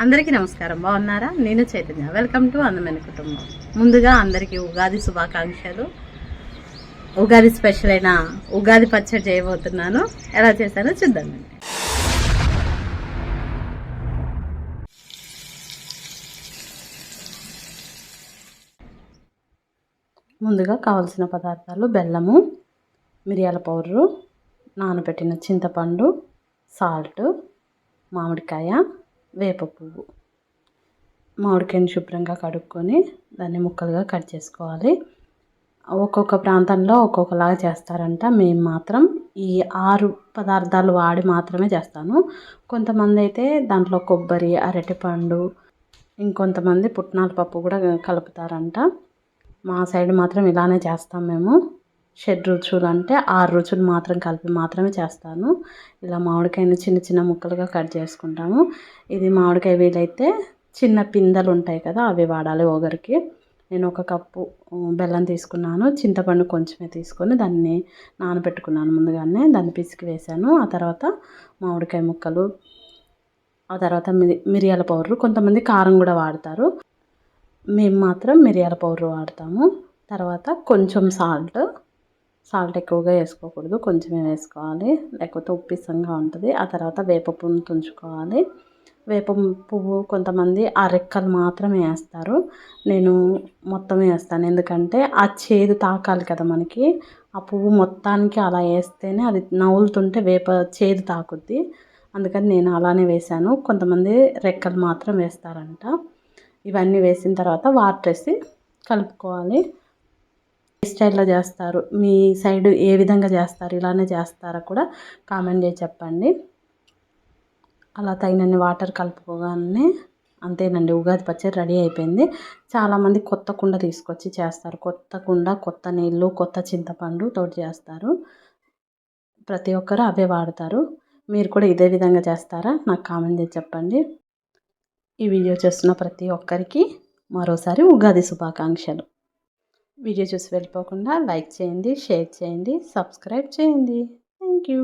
అందరికీ నమస్కారం. బాగున్నారా? నేను చైతన్య. వెల్కమ్ టు అందమైన కుటుంబం. ముందుగా అందరికీ ఉగాది శుభాకాంక్షలు. ఉగాది స్పెషల్ అయిన ఉగాది పచ్చడి చేయబోతున్నాను. ఎలా చేశానో చూద్దామండి ముందుగా కావలసిన పదార్థాలు బెల్లము మిరియాల పౌడరు నానబెట్టిన చింతపండు సాల్ట్ మామిడికాయ వేప పువ్వు మామిడికాయని శుభ్రంగా కడుక్కొని దాన్ని ముక్కలుగా కట్ చేసుకోవాలి. ఒక్కొక్క ప్రాంతంలో ఒక్కొక్కలాగా చేస్తారంట. మేము మాత్రం ఈ ఆరు పదార్థాలు వాడి మాత్రమే చేస్తాను. కొంతమంది అయితే దాంట్లో కొబ్బరి అరటిపండు ఇంకొంతమంది పుట్నాల పప్పు కూడా కలుపుతారంట. మా సైడ్ మాత్రం ఇలానే చేస్తాం మేము. షెడ్ రుచులు అంటే ఆరు రుచులు మాత్రం కలిపి మాత్రమే చేస్తాను. ఇలా మామిడికాయని చిన్న చిన్న ముక్కలుగా కట్ చేసుకుంటాము. ఇది మామిడికాయ వీలైతే చిన్న పిందెలు ఉంటాయి కదా అవి వాడాలి ఒకరికి నేను ఒక కప్పు బెల్లం తీసుకున్నాను. చింతపండు కొంచెమే తీసుకొని దాన్ని నానబెట్టుకున్నాను ముందుగానే. దాన్ని పిసికి వేసాను. ఆ తర్వాత మామిడికాయ ముక్కలు ఆ తర్వాత మిరి మిరియాల పౌడర్. కొంతమంది కారం కూడా వాడతారు. మేము మాత్రం మిరియాల పౌడర్ వాడతాము. తర్వాత కొంచెం సాల్ట్ సాల్ట్ ఎక్కువగా వేసుకోకూడదు కొంచెమే వేసుకోవాలి. లేకపోతే ఉప్పిసంగా ఉంటుంది. ఆ తర్వాత వేప పువ్వును తుంచుకోవాలి. వేప పువ్వు కొంతమంది ఆ రెక్కలు మాత్రమే వేస్తారు. నేను మొత్తం వేస్తాను. ఎందుకంటే ఆ చేదు తాకాలి కదా మనకి. ఆ పువ్వు మొత్తానికి అలా వేస్తేనే అది నవ్వులుతుంటే వేప చేదు తాకుద్ది. అందుకని నేను అలానే వేశాను. కొంతమంది రెక్కలు మాత్రం వేస్తారంట. ఇవన్నీ వేసిన తర్వాత వాటర్ వేసి కలుపుకోవాలి. స్టైల్లో చేస్తారు. మీ సైడ్ ఏ విధంగా చేస్తారు? ఇలానే చేస్తారా కూడా కామెంట్ చేసి చెప్పండి. అలా తగినన్ని వాటర్ కలుపుకోగానే అంతేనండి ఉగాది పచ్చడి రెడీ అయిపోయింది. చాలామంది కొత్త కుండ తీసుకొచ్చి చేస్తారు. కొత్త కుండ కొత్త నీళ్ళు కొత్త చింతపండు తోటి చేస్తారు. ప్రతి ఒక్కరు అవే వాడతారు. మీరు కూడా ఇదే విధంగా చేస్తారా? నాకు కామెంట్ చేసి చెప్పండి. ఈ వీడియో చూస్తున్న ప్రతి ఒక్కరికి మరోసారి ఉగాది శుభాకాంక్షలు. వీడియో చూసి వెళ్ళిపోకుండా లైక్ చేయండి షేర్ చేయండి సబ్స్క్రైబ్ చేయండి. Thank you.